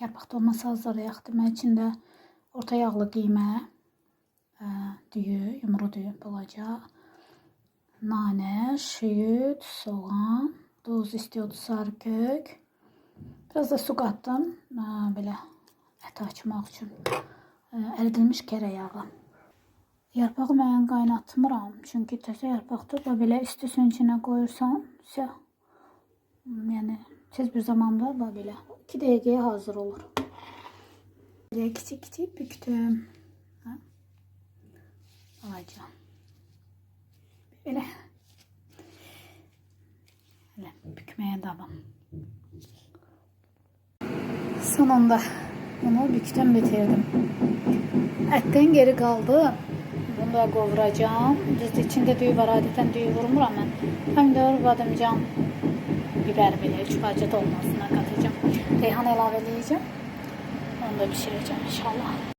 yarpaq dolması hazırlayaq. Demək içində orta yağlı qiymə, ə, düyü, yumru düyü olacaq. Nane, şüyüd, soğan, duz istiyordu sarı kök. Biraz da su qatdım, ə, belə ət açmaq üçün. Ə, Əridilmiş kərə yağı. Yarpağı mən qaynatmıram. Çünki təzə yarpaqdır da belə isti suyun içinə qoyursan, sə yəni tez bir zamanda da belə 2 dəqiqəyə hazır olur. Belə kiçik-kiçik bükdüm. Hə? Alacağım. Belə. Belə bükməyə davam. Sonunda bunu bükdüm, bitirdim. Ətdən geri qaldı. Bunu da qovuracağım. Düzdür, içində düyü var. Adətən düyü vurmuram mən. Pomidor, badımcan, biber belə üç parça dolmasına katacağım. Reyhan edəcəm. Onu da pişirəcəm inşallah.